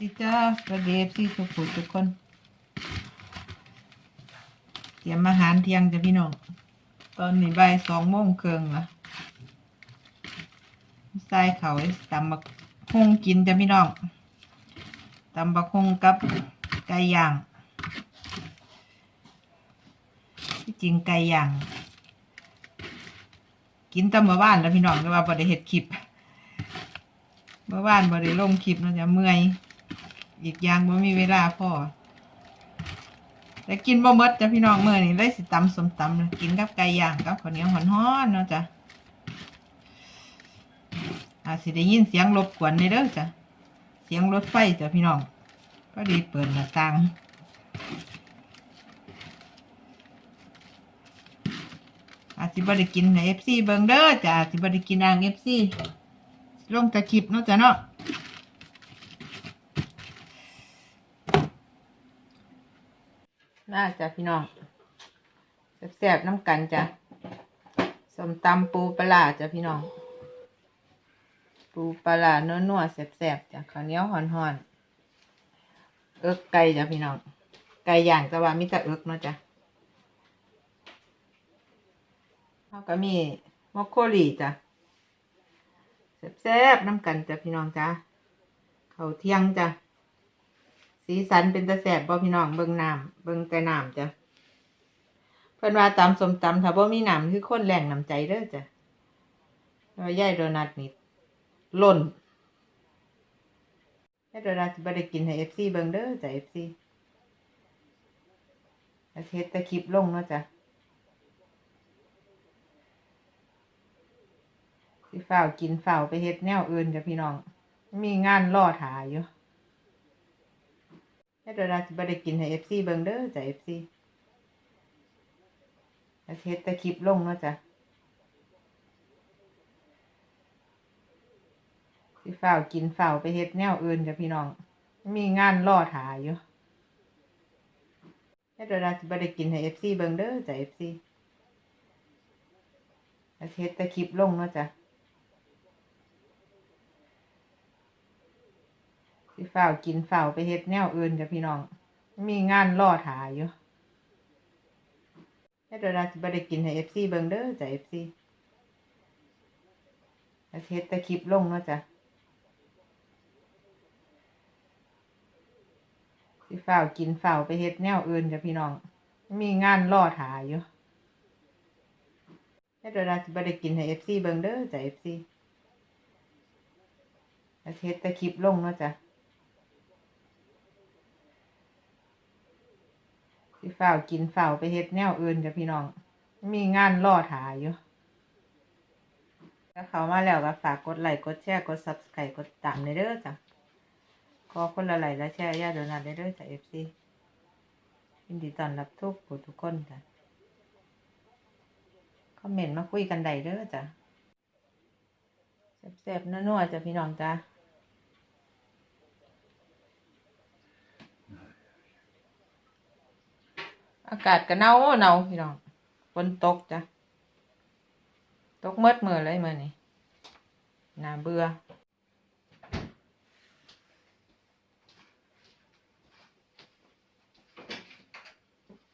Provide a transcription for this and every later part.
ดีจ้าสวัสดีพี่ทุกผู้ทุกคน เตรียมอาหารเที่ยงจ้ะพี่น้อง ตอนนี้บ่ายสองโมงครึ่งละใส่เขาตำบักฮงกินจ้ะพี่น้องตำบักฮงกับไก่ย่าง ที่จริงไก่ย่าง กินตำมื่อวานแล้วพี่น้องแต่ว่าบ่ได้เฮ็ดคลิปเมื่อวานบ่ได้ลงคลิปเนาะจะเมื่อย อีกอย่างบ่มีเวลาพอแต่กินบ่มดจ้ะพี่น้องเมื้อนี้เลยสิตำสมตำนะกินกับไก่ย่างกับข้าวเหนียวฮ้อนๆเนาะจ้ะอาจสิได้ยินเสียงรบกวนในเด้อจ้ะเสียงรถไฟจ้ะพี่น้องก็ดีเปิดหน้าต่างอาจสิบ่ได้กินใน FC เบิงเด้อจ้ะอาจสิบ่ได้กินอ่าง FC ลงต่คลิปเนาะจ้ะเนาะ น่าจะพี่น้องแซ่บๆน้ำกันจ้ะสมตำปูปลาร้าจ้ะพี่น้อง ปูปลาร้านัวแซ่บๆจ้ะข้าวเหนียวห่อนๆเอิกไก่จ้ะพี่น้อง ไก่ย่างแต่ว่ามีแต่เอิกเนาะจ้ะแล้วก็มีมอคโคลีจ้ะแซ่บๆน้ำกันจ้ะพี่น้องจ้ะเขาเที่ยงจ้ะ สีสันเป็นตะแสบบ่พี่น้องเบิ่งน้ำเบิ่งแต่น้ำจ้ะเพิ่นว่าตำสมตำถ้าบ่มีน้ำคือคนแหล่งน้ำใจเด้อจ้ะว่ายายโดนัทนี่ล่นยายโดนัทบ่ได้กินให้ FC เบิ่งเด้อจ้ะ FC อาเฮ็ดแต่คลิปลงเนาะจ้ะสิฝ้าวกินฝ้าวไปเฮ็ดแนวอื่นจ้ะพี่น้อง มีงานรอถ่ายอยู่ ให้เดี๋ยวเราจะไปได้กินให้เอฟซีเบิงเด้อจ้ะเอฟซีเทสต่คลิปลงเนาะจ้ะสิฝ้าวกินเฝ้าไปเฮ็ดแนวอื่นจ้ะพี่น้อง มีงานรอถ่ายอยู่ให้เดี๋ยวเราจะไปได้กินให้เอฟซีเบิงเด้อจ้ะเอฟซีเทสต่คลิปลงเนาะจ้ะ สิฝ้าวกินฝ้าวไปเฮ็ดแนวอื่นจ้ะพี่น้อง มีงานรอถ่ายอยู่แล้วเดี๋ยวเราจะไปได้กินให้เอฟซีเบิงเด้อจ้ะเอฟซีอาเฮ็ดแต่คลิปลงเนาะจ้ะสิฝ้าวกินฝ้าวไปเฮ็ดแนวอื่นจ้ะพี่น้อง มีงานรอถ่ายอยู่แล้วเดี๋ยวเราจะไปได้กินให้เอฟซีเบิงเด้อจ้ะเอฟซีอาเฮ็ดแต่คลิปลงเนาะจ้ะ ฝ้าวกินฝ้าวไปเฮ็ดแนวอื่นจ้ะพี่น้อง มีงานรอถ่ายอยู่ถ้าเขามาแล้วก็ฝากกดไลค์กดแชร์กด subscribe กดตามในเด้อจ้ะขอคนละไลค์และแชร์ย่าโดนัทได้เด้อจ้ะ FC ยินดีต้อนรับทุกผู้ทุกคนจ้ะคอมเมนต์มาคุยกันได้เด้อจ้ะแซ่บๆนัวๆจ้ะพี่น้องจ้ะ อากาศก็หนาวหนาวพี่น้องฝนตกจ้ะ ตกเมื่อมือเลยเมื่อนี้น่าเบื่อ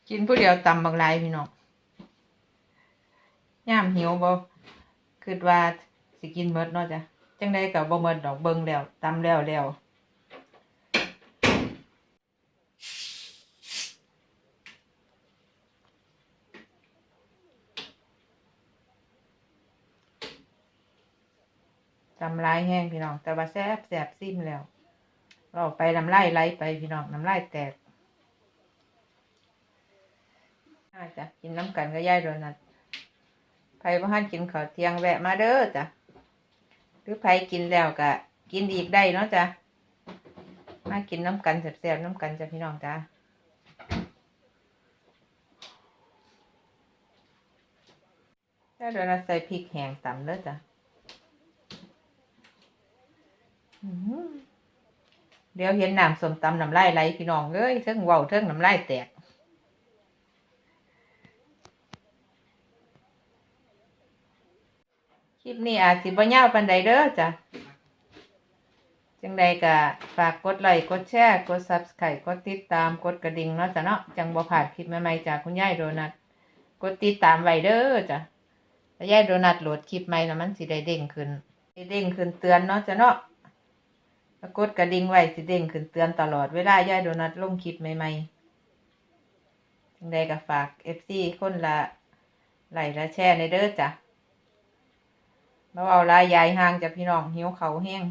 กินผู้เดียวตำบางไรพี่น้องย่ามหิวบ่คิดว่าสิกินเมดเนาะจ้ะ จังได้กับบ่เมดดอกเบิงแล้วตำแล้วแล้ว จำลายแห้งพี่น้อง แต่ว่าแซ่บแซ่บซิมแล้วเราไปน้ำลายไหลไปพี่น้องน้ำลายแตกอาจ้ะกินน้ำกันก็ย่ายโดนัทไผบ่ทันกินข้าวเที่ยงแวะมาเด้อจ้ะหรือไผ่กินแล้วก็กินอีกได้เนาะจ้ะมากินน้ำกันแซ่บๆน้ำกันจ้ะพี่น้องจ้ะย่ายโดนัทใส่พริกแห้งตำเด้อจ้ะ อื้อหือ เดี๋ยวเห็นน้ำส้มตำน้ำลายไหลพี่น้องเอ้ยเทิงเว้าเทิงน้ำลายแตกคลิปนี้อาจสิบ่ยาวปานใดเด้อจ้ะจังใดก็ฝากกดไลค์กดแชร์กด Subscribe กดติดตามกดกระดิ่งเนาะจ้ะเนาะจังบ่พลาดคลิปใหม่ๆจากคุณยายโดนัทกดติดตามไว้เด้อจ้ะถ้ายายโดนัทโหลดคลิปใหม่แล้วมันสิได้เด้งขึ้นสิเด้งขึ้นเตือนเนาะจ้ะเนาะ แล้วกดกระดิ่งไว้สิเด้งขึ้นเตือนตลอดเวลายายโดนัทลงคลิปใหม่ๆจังใดก็ฝาก FC คนละไหลและแชร์ในเด้อจ้ะมาเอาลายยายห่างจากพี่น้องหิวเขาแห้ง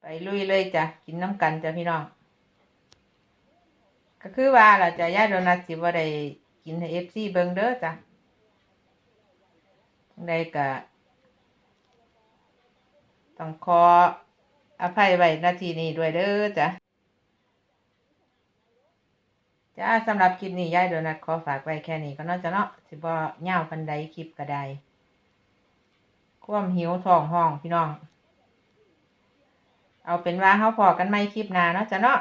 ไปลุยเลยจ้ะกินน้ำกันจ้ะพี่น้อง ก็คือว่าล่ะจ้ะย่าโดนัทสิว่าได้กินให้เอฟซีเบิงเด้อจ้ะจั่งใดก็ต้องขอ อภัยไว้นาทีนี้ด้วยเด้อจ้ะจ้าสำหรับคลิปนี้ย่าโดนัทขอฝากไว้แค่นี้ก็เนาจะเนาะสิบ่ยาปันใดคลิปก็ได้ความหิวท้องห้องพี่น้อง เอาเป็นว่าเขาพอกันไม่คลิปหนาเนาะจ้ะเนาะ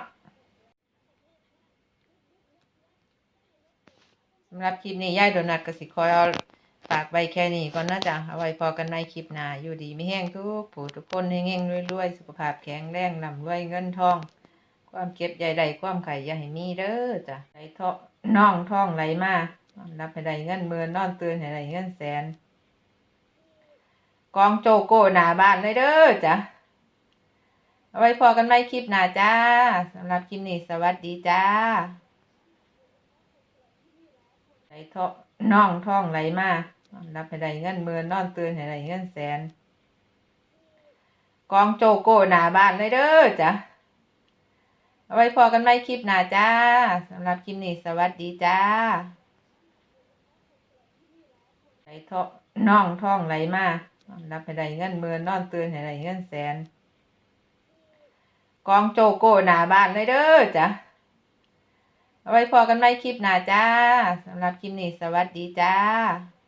สำหรับคลิปนี้ย่ายโดนัทก็สิคอยเอา ฝากไว้แค่นี้ก่อนนะจ๊ะเอาไว้พอกันไม่คลิปหน้าอยู่ดีไม่แห้งทุกผู้ทุกคนให้เง่งรวยๆสุขภาพแข็งแรงลำรวยเงินทอง ความเก็บใหญ่ใดความไข่ให้มีเด้อจ้ะไหลท่อน่องท่องไหลมารับให้ได้เงินหมื่นนอนตื่นให้ได้เงินแสน กองโจโก้หน้าบ้านเลยเด้อจ้ะเอาไว้พอกันไม่คลิปหน้าจ้าสำหรับคลิปนี้สวัสดีจ้าไหลท่อน่องท่องไหลมา นอนรับให้ได้เงินหมื่นนอนตื่นให้ได้เงินแสน กองโจโก้หนาบ้านเลยเด้อจ้ะเอาไว้พอกันไหมคลิปหน้าจ้าสำหรับคลิปนี้สวัสดีจ้าไหลท่อน่องท่องไหลมานอนรับให้ได้เงินหมื่นนอนตื่นให้ได้เงินแสน กองโจโก้หนาบ้านเลยเด้อจ้ะเอาไว้พอกันไหมคลิปหน้าจ้าสำหรับคลิปนี้สวัสดีจ้า